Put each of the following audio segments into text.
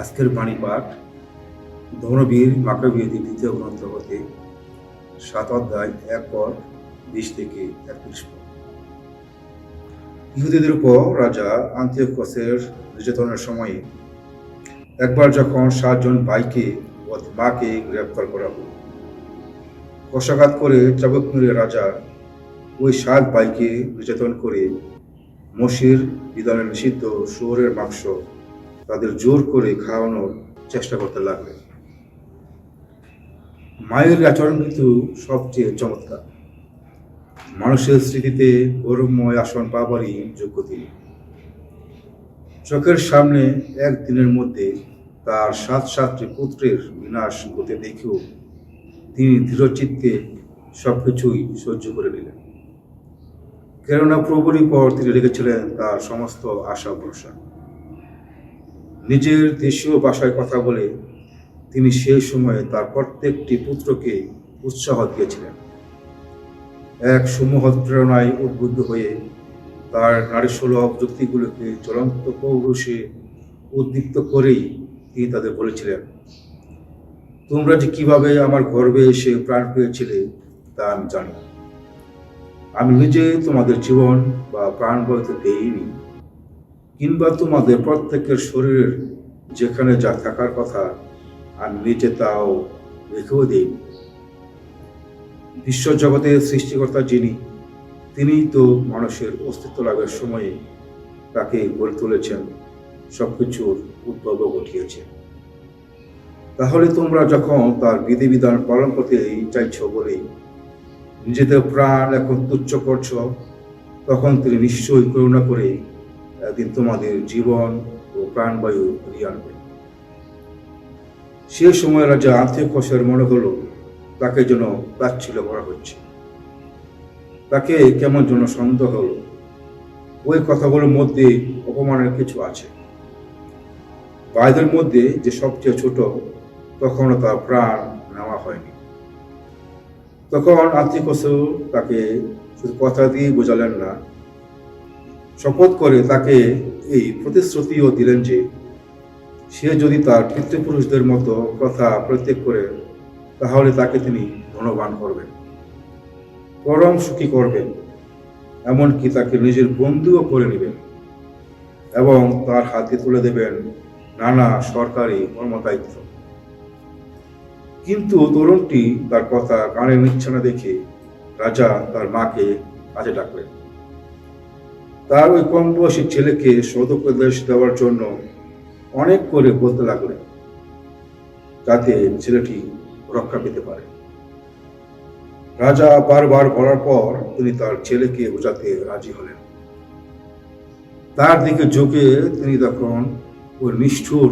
আজকের বাণী পাঠ ধর্মবীর মাকাবীয়তি দ্বিতীয় গ্রন্থ হতে সাত অধ্যায়, এক পর বিশ থেকে একত্রিশ পদ। ইহুদিদের উপর রাজা আন্তিয়কসের নির্যাতনের সময়ে একবার যখন সাতজন ভাইকে ও মাকে গ্রেপ্তার করা হল, কষাঘাত করে চাবক রাজা ওই সাত ভাইকে নির্যাতন করে মসির বিধানের নিষিদ্ধ শুয়োরের মাংস তাদের জোর করে খাওয়ানোর চেষ্টা করতে লাগলেন মায়ের আচরণ কিন্তু সবচেয়ে চমৎকার। মানুষের স্মৃতিতে গৌরবময় আসন পাবারই যোগ্য তিনি। চোখের সামনে একদিনের মধ্যে তার সাত সাতটি পুত্রের বিনাশ হতে দেখেও তিনি দৃঢ়চিত্তে সবকিছুই সহ্য করে নিলেন। কেননা প্রভুরই পর তিনি রেখেছিলেন তার সমস্ত আশা ভরসা। নিজের দেশীয় ভাষায় কথা বলে তিনি সেই সময়ে তার প্রত্যেকটি পুত্রকে উৎসাহ দিয়েছিলেন। এক সুমহৎ প্রেরণায় উদ্বুদ্ধ হয়ে তার নারীসুলভ যুক্তিগুলোকে চলন্ত পৌরুষে উদ্দীপ্ত করেই তিনি তাদের বলেছিলেন, তোমরা যে কীভাবে আমার গর্বে এসে প্রাণ পেয়েছিলে তা আমি জানি। আমি নিজে তোমাদের জীবন বা প্রাণ বইতে দেইনি। কিংবা তোমাদের প্রত্যেকের শরীরের যেখানে যা থাকার কথা, আর নিজে তাও রেখেও দিইনি বিশ্বজগতের সৃষ্টিকর্তা যিনি, তিনিই তো মানুষের অস্তিত্ব লাভের সময়ে তাকে গড়ে তুলেছেন, সবকিছুর উদ্ভব ঘটিয়েছেন তাহলে তোমরা যখন তার বিধিবিধান পালন করতে চাইছ বলেই নিজেদের প্রাণ এখন তুচ্ছ করছ, তখন তিনি নিশ্চয়ই করুণা করে একদিন তোমাদের জীবন ও প্রাণবায়ু ফিরিয়ে আনবেন সে সময় রাজা আন্থিকসের মনে হলো, তাকে যেন তাচ্ছিল করা হচ্ছে। তাকে কেমন যেন সন্দেহ হলো। ওই কথাগুলোর মধ্যে অপমানের কিছু আছে। ভাইদের মধ্যে যে সবচেয়ে ছোট, তখনও তার প্রাণ নেওয়া হয়নি। তখন আত্মিকসেও তাকে শুধু কথা দিয়ে বোঝালেন না শপথ করে তাকে এই প্রতিশ্রুতিও দিলেন যে সে যদি তার পিতৃপুরুষদের মতো কথা প্রত্যেক করে, তাহলে তাকে তিনি ধনবান করবেন, পরম সুখী করবেন, এমনকি তাকে নিজের বন্ধুও করে নেবেন এবং তার হাতে তুলে দেবেন নানা সরকারি কর্মদায়িত্ব। কিন্তু তরুণটি তার কথা কানে নিচ্ছে না দেখে রাজা তার মাকে কাজে ডাকলেন। তার ওই কম বয়সী ছেলেকে সদুপদেশ দেওয়ার জন্য অনেক করে বলতে লাগলেন যাতে ছেলেটি রক্ষা পেতে পারে। রাজা বারবার বলার পর তিনি তার ছেলেকে বোঝাতে রাজি হলেন। তার দিকে ঝুঁকে তিনি তখন ওই নিষ্ঠুর,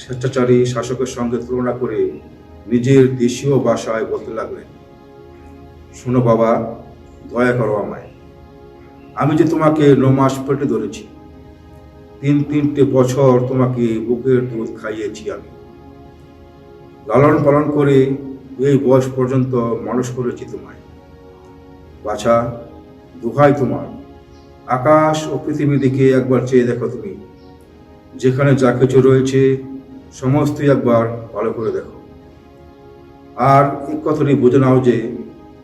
স্বেচ্ছাচারী শাসকের সঙ্গে তুলনা করে নিজের দেশীয় ভাষায় বলতে লাগলেন শোনো বাবা, দয়া করো আমায়। আমি যে তোমাকে ন মাস পেটে ধরেছি, তিন তিনটে বছর তোমাকে বুকের দুধ খাইয়েছি আমি। লালন পালন করে এই বয়স পর্যন্ত মানুষ করেছি তোমায়। বাছা দুহাই তোমার। আকাশ ও পৃথিবীর দিকে একবার চেয়ে দেখো তুমি। যেখানে যা কিছু রয়েছে, সমস্তই একবার ভালো করে দেখো। আর এই কথাটি বোঝে নাও যে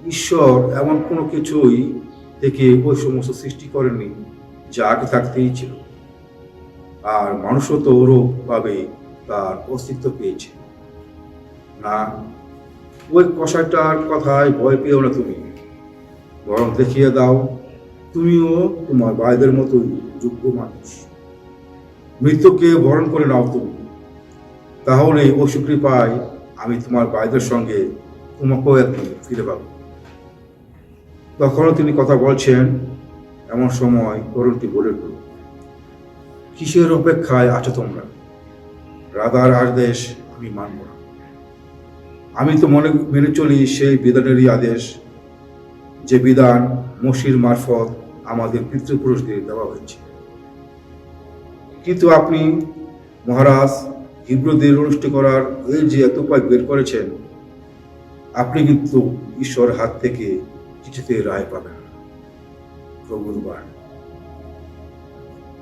ঈশ্বর এমন কোনো কিছুই থেকে ওই সমস্ত সৃষ্টি করেননি, যা আগে থাকতেই ছিল। আর মানুষও তো ওরূপভাবে তার অস্তিত্ব পেয়েছে। না, ওই কষাটার কথায় ভয় পেও না তুমি। বরং দেখিয়ে দাও, তুমিও তোমার ভাইদের মতোই যোগ্য মানুষ। মৃত্যুকে বরণ করে নাও তুমি। তাহলে ও সুকৃপায় আমি তোমার ভাইদের সঙ্গে তোমাকেও একদিন ফিরে পাবো। তখনও তিনি কথা বলছেন, এমন সময় তরুণটি বলে উঠল, কিসের অপেক্ষায় আছো তোমরা? রাধার আদেশ আমি মানব না। আমি তো মনে, মেনে চলি সেই বিধানেরই আদেশ, যে বিধান মসির মারফত আমাদের পিতৃপুরুষদের দেওয়া হয়েছে। কিন্তু আপনি মহারাজ হিব্রুদের অনুষ্ঠিত করার এই যে এত উপায় বের করেছেন, আপনি কিন্তু ঈশ্বর হাত থেকে কিছুতে রায় পাবে না। প্রভুর বাণী।